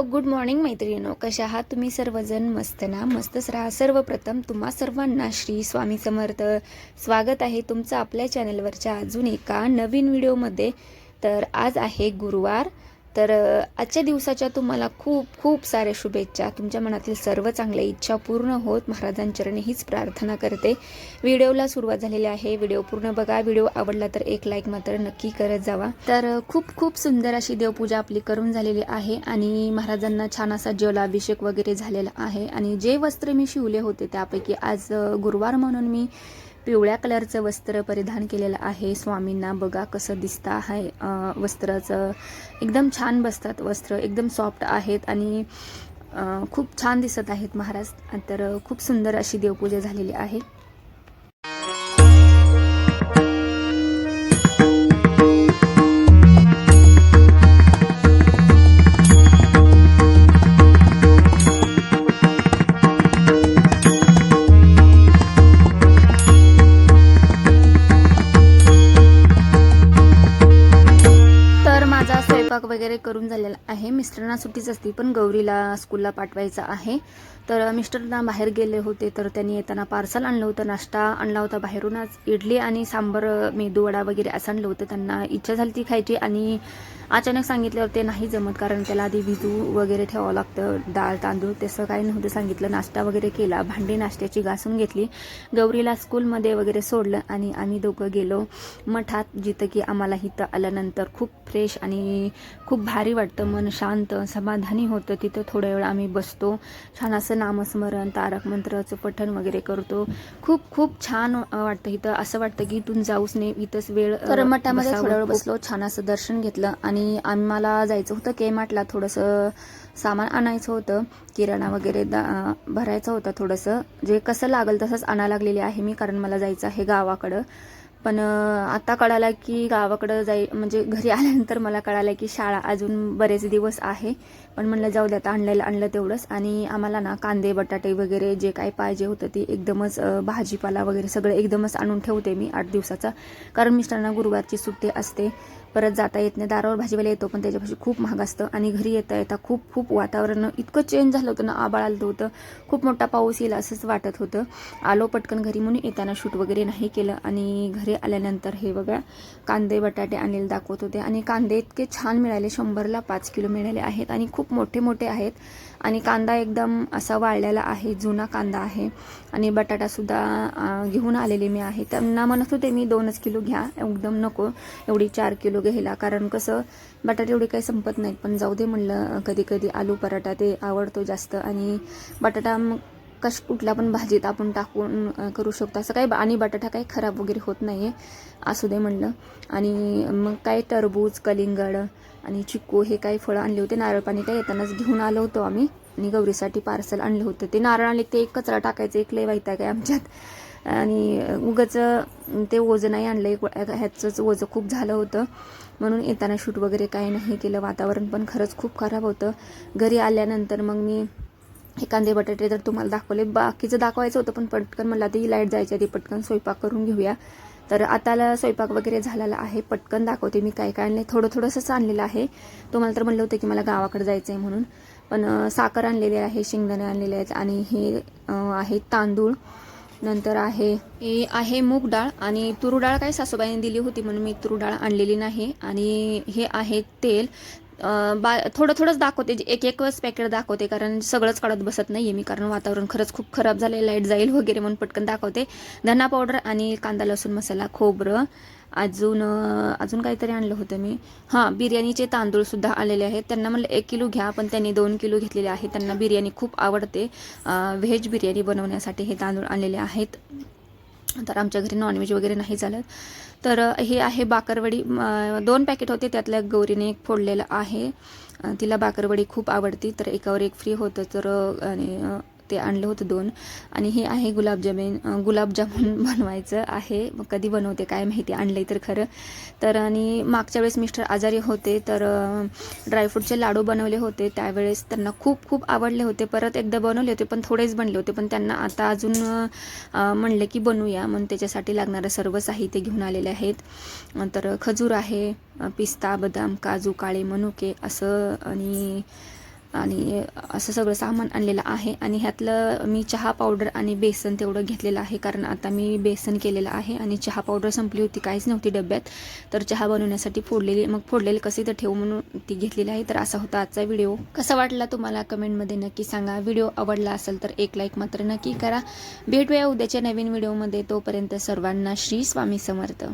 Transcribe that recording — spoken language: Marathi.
Hello good morning मैत्रिणीनो. कशा आहात तुम्ही सर्वजण? मस्त ना? मस्तच राहा. सर्वप्रथम तुम्हा सर्वांना श्री स्वामी समर्थ. स्वागत आहे तुमचं आपल्या चॅनलवरच्या अजून एका नवीन व्हिडिओमध्ये तर आज आहे गुरुवार. तर आजच्या दिवसाच्या तुम्हाला खूप खूप साऱ्या शुभेच्छा. तुमच्या मनातील सर्व चांगल्या इच्छा पूर्ण होत महाराजांचरणी हीच प्रार्थना करते. व्हिडिओला सुरुवात झालेली आहे. व्हिडिओ पूर्ण बघा. व्हिडिओ आवडला तर एक लाईक मात्र नक्की करत जावा. तर खूप खूप सुंदर अशी देवपूजा आपली करून झालेली आहे आणि महाराजांना छान असा जलाभिषेक वगैरे झालेला आहे. आणि जे वस्त्र मी शिवले होते त्यापैकी आज गुरुवार म्हणून मी पिवळ्या कलरचं वस्त्र परिधान केलेलं आहे. स्वामींना बघा कसं दिसतं आहे अ, वस्त्राचं. एकदम छान बसतात वस्त्र एकदम सॉफ्ट आहेत आणि अ, खूप छान दिसत आहेत महाराज. तर खूप सुंदर अशी देवपूजा झालेली आहे. वगैरे करून झालेला आहे. मिस्टरांना सुट्टीच असती पण गौरीला स्कूलला पाठवायचं आहे. तर मिस्टरना बाहेर गेले होते तर त्यांनी येताना पार्सल आणलं होतं नाश्ता आणला होता बाहेरूनच. इडली आणि सांबर मेदू वडा वगैरे असं आणलं होतं. त्यांना इच्छा झाली ती खायची आणि अचानक सांगितल्यावर ते नाही जमत कारण त्याला आधी भिजू वगैरे ठेवावं लागतं डाळ तांदूळ तसं काही नव्हतं सांगितलं. नाश्ता वगैरे केला भांडी नाश्त्याची घासून घेतली. गौरीला स्कूलमध्ये वगैरे सोडलं आणि आम्ही दोघं गेलो मठात जिथं की आम्हाला इथं आल्यानंतर खूप फ्रेश आणि खूप भारी वाटतं. मन शांत समाधानी होतं. तिथं थोड्या वेळ आम्ही बसतो. छान असं नामस्मरण तारक मंत्राचं पठण वगैरे करतो. खूप खूप छान वाटतं इथं. असं वाटतं की इथून जाऊच नाही इथंच वेळ तर मठामध्ये बसावं. थोडा वेळ बसलो छान असं दर्शन घेतलं आणि आणि आम्हाला जायचं होतं के मार्टला थोडंसं सामान आणायचं होतं. किराणा वगैरे दा भरायचं होतं थोडंसं. जे कसं लागेल तसंच आणा लागलेली आहे मी कारण मला जायचं आहे गावाकडं. पण आता कळालं की गावाकडं जाई म्हणजे घरी आल्यानंतर मला कळालं की शाळा अजून बरेच दिवस आहे. पण म्हणलं जाऊ द्या आता आणलेलं आणलं तेवढंच. आणि आम्हाला ना कांदे बटाटे वगैरे जे काही पाहिजे होतं ते एकदमच भाजीपाला वगैरे सगळं एकदमच आणून ठेवते मी आठ दिवसाचा. कारण मिस्टरांना गुरुवारची सुट्टी असते. परत जाता येत नाही. दारावर भाजीवाला येतो पण त्याच्यापाशी खूप महाग असतं. आणि घरी येता येता खूप खूप वातावरण इतकं चेंज झालं होतं ना आबाळ आलं होतं. खूप मोठा पाऊस येईल असंच वाटत होतं. आलो पटकन घरी म्हणून येताना शूट वगैरे नाही केलं. आणि घरी आल्यानंतर हे बघा कांदे बटाटे आणलेले दाखवत होते. आणि कांदे इतके छान मिळाले शंभरला पाच किलो मिळाले आहेत आणि खूप मोठे मोठे आहेत. आणि कांदा एकदम असा वाळलेला आहे जुना कांदा आहे. आणि बटाटासुद्धा घेऊन आलेले मी आहे. त्यांना म्हणत होते मी दोनच किलो घ्या एकदम नको एवढी चार किलो घ्यायला. कारण कसं बटाटे एवढे काही संपत नाहीत. पण जाऊ दे म्हणलं कधी कधी आलू पराठा ते आवडतो जास्त. आणि बटाटा कश कुठल्या पण भाजीत आपण टाकून करू शकतो. असं काही आणि बटाटा काही खराब वगैरे होत नाही आहे असू दे म्हणलं. आणि मग काय टरबूज कलिंगड आणि चिक्कू हे काही फळं आणले होते. नारळ पाणी काय येतानाच घेऊन आलो होतो आम्ही. आणि गौरीसाठी पार्सल आणलं होतं. ते नारळ आणले ते एक कचरा टाकायचं एक लय वाईट काय आमच्यात. आणि उगाच ते ओझं नाही आणलं. एक ह्याचंच ओझं खूप झालं होतं. म्हणून येताना शूट वगैरे काही नाही केलं. वातावरण पण खरंच खूप खराब होतं. घरी आल्यानंतर मग मी कांदे बटाटे तर तुम्हाला दाखवले. बाकीचं दाखवायचं होतं पण पटकन मला ती लाइट जायची आधी पटकन स्वयंपाक करून घेऊया. तर आताला स्वयंपाक वगैरे झालेला आहे पटकन दाखवते मी काय काय. आणले थोडं थोडंसंच आणलेलं आहे. तुम्हाला तर म्हणलं होतं की मला गावाकडे जायचं आहे म्हणून. पण साखर आणलेली आहे शेंगदाणे आणलेले आहेत आणि हे आहे तांदूळ. नंतर आहे हे आहे मूग डाळ आणि तूर डाळ सासूबाईने दिली होती म्हणून मी तूर डाळ आणलेली नाही. आणि हे आहे तेल. बा थोडं थोडंच दाखवते जे एक एकच पॅकेट दाखवते कारण सगळंच काढत बसत नाही आहे मी कारण वातावरण खरंच खूप खराब झालं लाइट जाईल वगैरे म्हणून पटकन दाखवते. धना पावडर आणि कांदा लसूण मसाला खोबरं अजून अजून काहीतरी आणलं होतं मी. हां बिर्याणीचे तांदूळसुद्धा आलेले आहेत. त्यांना म्हणलं एक किलो घ्या पण त्यांनी दोन किलो घेतलेले आहेत. त्यांना बिर्याणी खूप आवडते. व्हेज बिर्याणी बनवण्यासाठी हे तांदूळ आणलेले आहेत. तर आमच्या घरी नॉनव्हेज वगैरे नाही झालं तर हे आहे बाकरवडी दोन पॅकेट होते. त्यातल्या गौरीने एक फोडलेलं आहे. तिला बाकरवडी खूप आवडती. तर एकावर एक फ्री होतं. तर आणि ते आणलं होतं दोन. आणि हे आहे गुलाबजामुन गुलाबजामून बनवायचं आहे. मग कधी बनवते काय माहिती आणलं तर खरं. तर आणि मागच्या वेळेस मिस्टर आजारी होते तर ड्रायफ्रूटचे लाडू बनवले होते. त्यावेळेस त्यांना खूप खूप आवडले होते. परत एकदा बनवले होते पण थोडेच बनले होते. पण त्यांना आता अजून म्हणले की बनवूया. म्हणून त्याच्यासाठी लागणारं सर्व साहित्य घेऊन आलेले आहेत. तर खजूर आहे पिस्ता बदाम काजू काळे मनुके असं आणि आणि असं सगळं सामान आणलेलं आहे. आणि ह्यातलं मी चहा पावडर आणि बेसन तेवढं घेतलेलं आहे. कारण आता मी बेसन केलेलं आहे आणि चहा पावडर संपली होती. काहीच नव्हती डब्यात. तर चहा बनवण्यासाठी फोडलेली मग फोडलेली कसे तर ठेवू म्हणून ती घेतलेली आहे. तर असा होता आजचा व्हिडिओ. कसा वाटला तुम्हाला कमेंटमध्ये नक्की सांगा. व्हिडिओ आवडला असेल तर एक लाईक मात्र नक्की करा. भेटूया उद्याच्या नवीन व्हिडिओमध्ये. तोपर्यंत सर्वांना श्री स्वामी समर्थ.